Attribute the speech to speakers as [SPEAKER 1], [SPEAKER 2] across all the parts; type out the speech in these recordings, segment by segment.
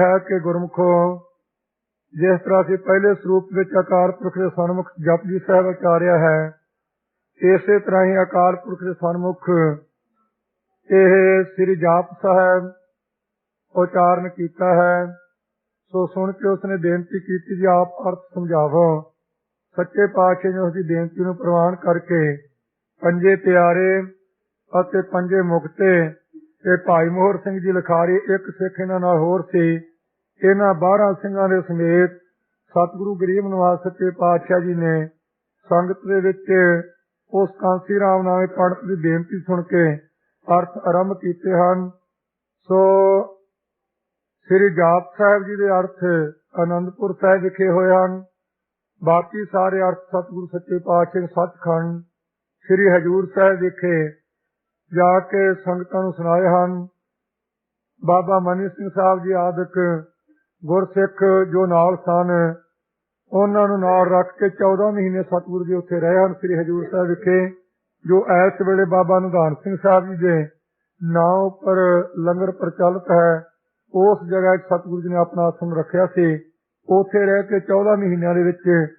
[SPEAKER 1] ਹੈ ਕਿ ਗੁਰਮੁਖੋ, ਜਿਸ ਤਰ੍ਹਾਂ ਅਸੀਂ ਪਹਿਲੇ ਸਰੂਪ ਵਿੱਚ ਅਕਾਲ ਪੁਰਖ ਦੇ ਸਨਮੁਖ ਜਪਜੀ ਸਾਹਿਬ ਉਚਾਰਿਆ ਹੈ, ਇਸੇ ਤਰ੍ਹਾਂ ਹੀ ਅਕਾਲ ਪੁਰਖ ਦੇ ਸਨਮੁਖ ਇਹ ਸ੍ਰੀ ਜਾਪ ਸਾਹਿਬ ਉਚਾਰਨ ਕੀਤਾ ਹੈ। ਸੋ ਸੁਣ ਕੇ ਉਸਨੇ ਬੇਨਤੀ ਕੀਤੀ ਜੀ, ਆਪ ਅਰਥ ਸਮਝਾਵੋ। ਸੱਚੇ ਪਾਤਸ਼ਾਹ ਨੇ ਉਸਦੀ ਬੇਨਤੀ ਨੂੰ ਪ੍ਰਵਾਨ ਕਰਕੇ ਪੰਜੇ ਪਿਆਰੇ ਅਤੇ ਪੰਜੇ ਮੁਕਤੇ ਤੇ ਭਾਈ ਮੋਹਰ ਸਿੰਘ ਜੀ ਲਿਖਾਰੀ ਇੱਕ ਸਿੱਖ ਇਹਨਾਂ ਨਾਲ ਹੋਰ ਸੀ। ਇਹਨਾਂ 12 ਸਿੰਘਾਂ ਦੇ ਸਮੇਤ ਸਤਿਗੁਰੂ ਗਰੀਬ ਨਿਵਾਸ ਸੱਚੇ ਪਾਤਸ਼ਾਹ ਜੀ ਨੇ ਸੰਗਤ ਦੇ ਵਿੱਚ ਉਸ ਕਾਂਸੀ ਰਾਮ ਨਾਮੇ ਪੰਡਤ ਦੀ ਬੇਨਤੀ ਸੁਣ ਕੇ ਅਰਥ ਆਰੰਭ ਕੀਤੇ ਹਨ। ਸੋ ਸ੍ਰੀ ਜਾਪ ਸਾਹਿਬ ਜੀ ਦੇ ਅਰਥ ਆਨੰਦਪੁਰ ਸਾਹਿਬ ਵਿਖੇ ਹੋਏ ਹਨ। ਬਾਕੀ ਸਾਰੇ ਅਰਥ ਸਤਿਗੁਰੂ ਸੱਚੇ ਪਾਤਸ਼ਾਹ ਸੱਚਖੰਡ ਸ੍ਰੀ ਹਜੂਰ ਸਾਹਿਬ ਵਿਖੇ ਜਾ ਕੇ ਸੰਗਤਾਂ ਨੂੰ ਸੁਣਾਏ ਹਨ। ਬਾਬਾ ਮਨੀ ਸਿੰਘ ਸਾਹਿਬ ਜੀ ਆਦਿਕ ਗੁਰਸਿੱਖ ਜੋ ਨਾਲ ਸਨ, ਉਹਨਾਂ ਨੂੰ ਨਾਲ ਰੱਖ ਕੇ 14 ਮਹੀਨੇ ਸਤਿਗੁਰੂ ਜੀ ਉੱਥੇ ਰਹੇ ਹਨ, ਸ੍ਰੀ ਹਜੂਰ ਸਾਹਿਬ ਵਿਖੇ, ਜੋ ਇਸ ਵੇਲੇ ਬਾਬਾ ਨਿਧਾਨ ਸਿੰਘ ਸਾਹਿਬ ਜੀ ਦੇ ਨਾਂ ਉੱਪਰ ਲੰਗਰ ਪ੍ਰਚਲਿਤ ਹੈ, ਉਸ ਜਗ੍ਹਾ 'ਚ ਸਤਿਗੁਰੂ ਜੀ ਨੇ ਆਪਣਾ ਆਸਣ ਰੱਖਿਆ ਸੀ। ਉੱਥੇ ਰਹਿ ਕੇ 14 ਮਹੀਨਿਆਂ ਦੇ ਵਿੱਚ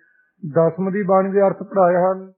[SPEAKER 1] ਦਸਮ ਦੀ ਬਾਣੀ ਦੇ ਅਰਥ ਪੜ੍ਹਾਏ ਹਨ।